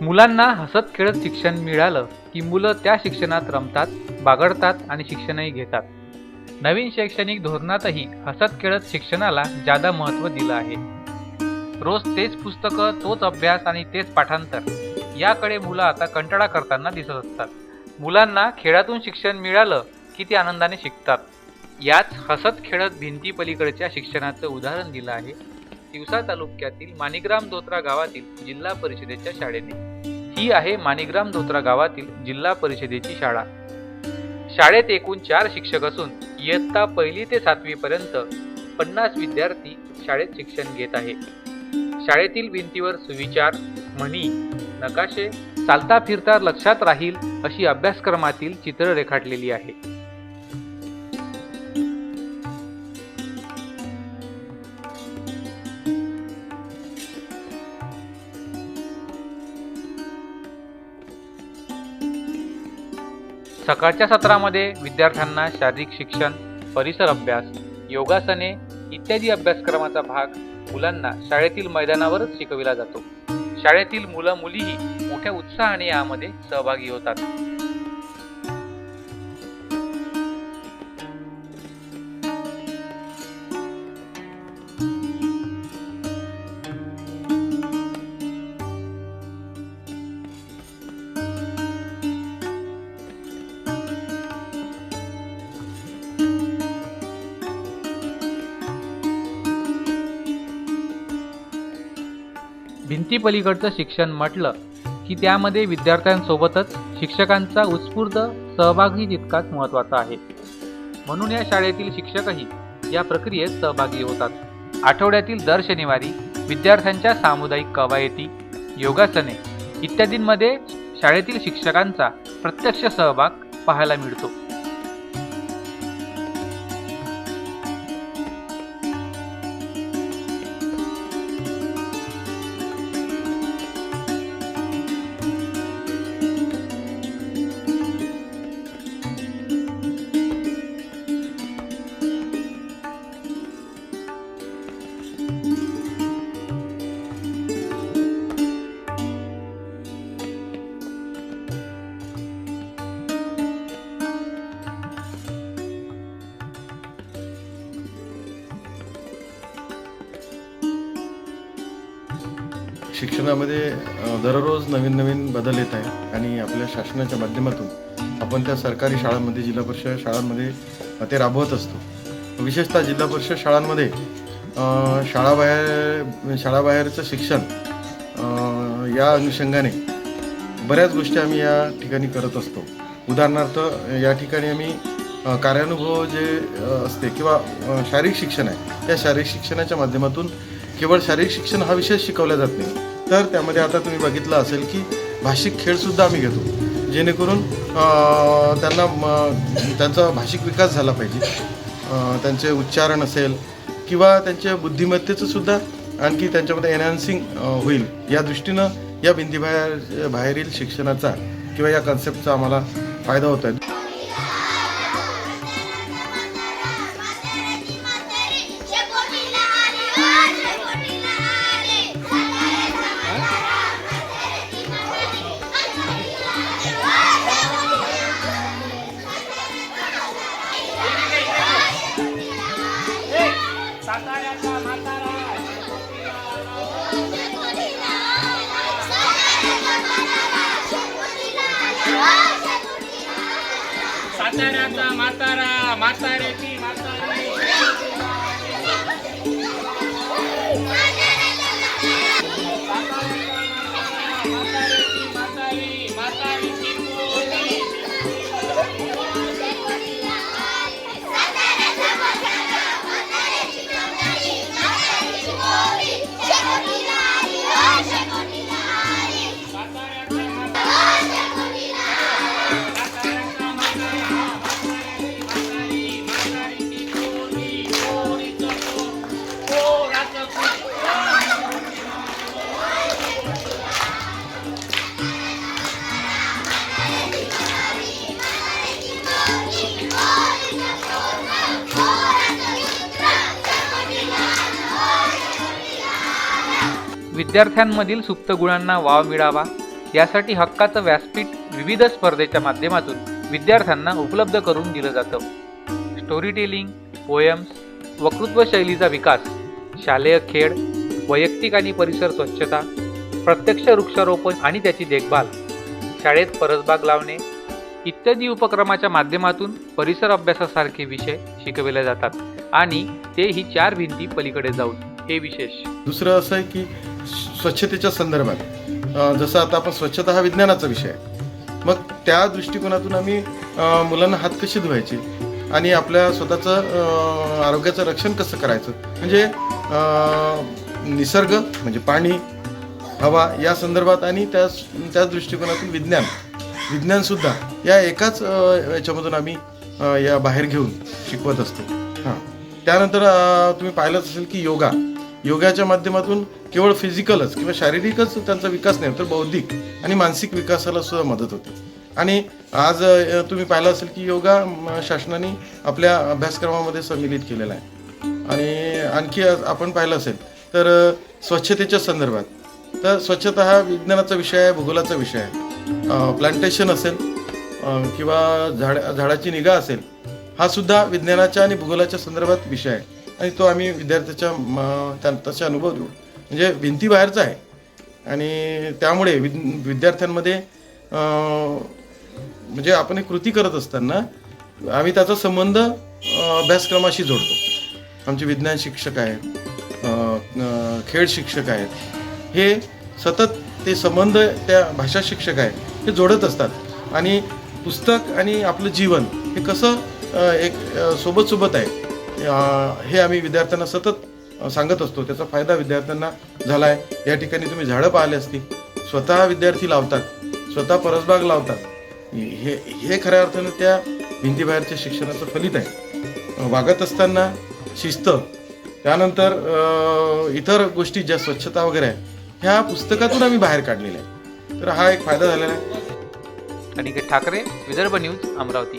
मुलांना हसत खेळत शिक्षण मिळालं की मुलं त्या शिक्षणात रमतात बागडतात आणि शिक्षणही घेतात. नवीन शैक्षणिक धोरणातही हसत खेळत शिक्षणाला जादा महत्त्व दिलं आहे. रोज तेच पुस्तकं तोच अभ्यास आणि तेच पाठांतर याकडे मुलं आता कंटाळा करताना दिसत असतात. मुलांना खेळातून शिक्षण मिळालं की ते आनंदाने शिकतात. याच हसत खेळत भिंती पलीकडच्या शिक्षणाचं उदाहरण दिलं आहे. तिवसा तालुक्यातील माणिकराम दोत्रा गावातील जिल्हा परिषदेच्या शाळेने. ही आहे माणिग्राम धोत्रा गावातील जिल्हा परिषदेची शाळा. शाळेत एकूण चार शिक्षक असून इयत्ता पहिली ते सातवी पर्यंत पन्नास विद्यार्थी शाळेत शिक्षण घेत आहे. शाळेतील भिंतीवर सुविचार म्हणी नकाशे चालता फिरता लक्षात राहील अशी अभ्यासक्रमातील चित्र रेखाटलेली आहे. सकाळच्या सत्रामध्ये विद्यार्थ्यांना शारीरिक शिक्षण परिसर अभ्यास योगासने इत्यादी अभ्यासक्रमाचा भाग मुलांना शाळेतील मैदानावरच शिकविला जातो. शाळेतील मुलं मुलीही मोठ्या उत्साहाने यामध्ये सहभागी होतात. भिंतीपलीकडचं शिक्षण म्हटलं की त्यामध्ये विद्यार्थ्यांसोबतच शिक्षकांचा उत्स्फूर्त सहभागही तितकाच महत्त्वाचा आहे. म्हणून या शाळेतील शिक्षकही या प्रक्रियेत सहभागी होतात. आठवड्यातील दर शनिवारी विद्यार्थ्यांच्या सामुदायिक कवायती योगासने इत्यादींमध्ये शाळेतील शिक्षकांचा प्रत्यक्ष सहभाग पाहायला मिळतो. शिक्षणामध्ये दररोज नवीन नवीन बदल येत आहे आणि आपल्या शासनाच्या माध्यमातून आपण त्या सरकारी शाळांमध्ये जिल्हा परिषद शाळांमध्ये ते राबवत असतो. विशेषतः जिल्हा परिषद शाळांमध्ये शाळाबाहेर शाळाबाहेरचं शिक्षण या अनुषंगाने बऱ्याच गोष्टी आम्ही या ठिकाणी करत असतो. उदाहरणार्थ या ठिकाणी आम्ही कार्यानुभव जे असते किंवा शारीरिक शिक्षण आहे त्या शारीरिक शिक्षणाच्या माध्यमातून केवळ शारीरिक शिक्षण हा विषय शिकवला जात नाही. तर त्यामध्ये आता तुम्ही बघितलं असेल की भाषिक खेळसुद्धा आम्ही घेतो. जेणेकरून त्यांना त्यांचा भाषिक विकास झाला पाहिजे. त्यांचे उच्चारण असेल किंवा त्यांच्या बुद्धिमत्तेचं सुद्धा आणखी त्यांच्यामध्ये एनहान्सिंग होईल. या दृष्टीनं या भिंतीबाहेर बाहेरील शिक्षणाचा किंवा या कन्सेप्टचा आम्हाला फायदा होत आहे साताऱ्याचा म्हातारा म्हाताऱ्याची म्हातारी विद्यार्थ्यांमधील सुप्त गुणांना वाव मिळावा यासाठी हक्काचं व्यासपीठ विविध स्पर्धेच्या माध्यमातून विद्यार्थ्यांना उपलब्ध करून दिलं जातं. स्टोरी टेलिंग पोयम्स वक्तृत्व शैलीचा विकास शालेय खेळ वैयक्तिक आणि परिसर स्वच्छता प्रत्यक्ष वृक्षारोपण आणि त्याची देखभाल शाळेत परसबाग लावणे इत्यादी उपक्रमाच्या माध्यमातून परिसर अभ्यासासारखे विषय शिकविले जातात आणि तेही चार भिंती पलीकडे जाऊन हे विशेष. दुसरं असं आहे की स्वच्छतेच्या संदर्भात जसं आता आपण स्वच्छता हा विज्ञानाचा विषय आहे. मग त्या दृष्टिकोनातून आम्ही मुलांना हात कसे धुवायचे आणि आपल्या स्वतःचं आरोग्याचं रक्षण कसं करायचं? म्हणजे निसर्ग म्हणजे पाणी हवा या संदर्भात आणि त्या त्या दृष्टिकोनातून विज्ञान विज्ञानसुद्धा या एकाच याच्यामधून आम्ही या बाहेर घेऊन शिकवत असतो. हां. त्यानंतर तुम्ही पाहिलंच असेल की योगा. योगाच्या माध्यमातून केवळ फिजिकलच किंवा शारीरिकच त्यांचा विकास नाही तर बौद्धिक आणि मानसिक विकासाला सुद्धा मदत होते. आणि आज तुम्ही पाहिलं असेल की योगा शासनाने आपल्या अभ्यासक्रमामध्ये सम्मिलित केलेला आहे. आणि आणखी आज आपण पाहिलं असेल तर स्वच्छतेच्या संदर्भात. तर स्वच्छता हा विज्ञानाचा विषय आहे भूगोलाचा विषय आहे. प्लांटेशन असेल किंवा झाड झाडाची निगा असेल हा सुद्धा विज्ञानाच्या आणि भूगोलाच्या संदर्भात विषय आहे. आणि तो आम्ही विद्यार्थ्याच्या म, त्या- त्याचा अनुभव देऊ. म्हणजे भिंतीबाहेरचा आहे. आणि त्यामुळे विद विद्यार्थ्यांमध्ये म्हणजे आपण एक कृती करत असताना आम्ही त्याचा संबंध अभ्यासक्रमाशी जोडतो. आमचे विज्ञान शिक्षक आहेत खेळ शिक्षक आहेत. हे सतत ते संबंध त्या भाषा शिक्षक आहेत हे जोडत असतात. आणि पुस्तक आणि आपलं जीवन हे कसं एक सोबत सोबत आहे. हे आम्ही विद्यार्थ्यांना सतत सांगत असतो. त्याचा फायदा विद्यार्थ्यांना झाला आहे या ठिकाणी तुम्ही झाडं पाहिले असतील. स्वतः विद्यार्थी लावतात. स्वतः परसबाग लावतात. हे हे खऱ्या अर्थानं त्या भिंतीबाहेरच्या शिक्षणाचं फलित आहे. वागत असताना शिस्त त्यानंतर इतर गोष्टी ज्या स्वच्छता वगैरे आहेत ह्या पुस्तकातून आम्ही बाहेर काढलेल्या आहे तर हा एक फायदा झालेला आहे. अनिकेत ठाकरे विदर्भ न्यूज अमरावती.